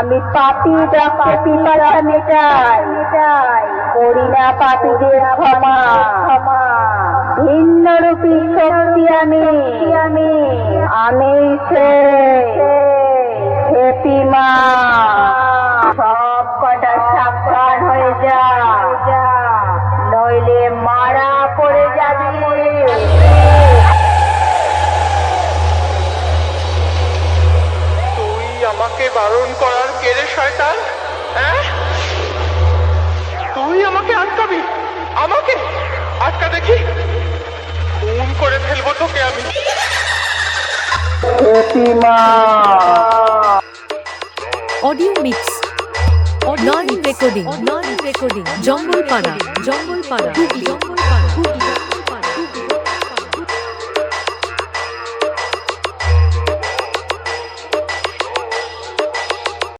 আমি পাপি যা পিপাসা মেটাই করি না পাপীদের ক্ষমা। ক্ষমা ভিন্ন রূপী শক্তি আমি। আমি আমি সে আমাকে বারণ করার কেড়ে শয়তান হ্যাঁ? তুই আমাকে আটকাবি? আমাকে? আটকা দেখি। খুন করে ফেলব তোকে আমি। Audio mix non recording non recording Jangalpara Jangalpara Hooghly Jangalpara Hooghly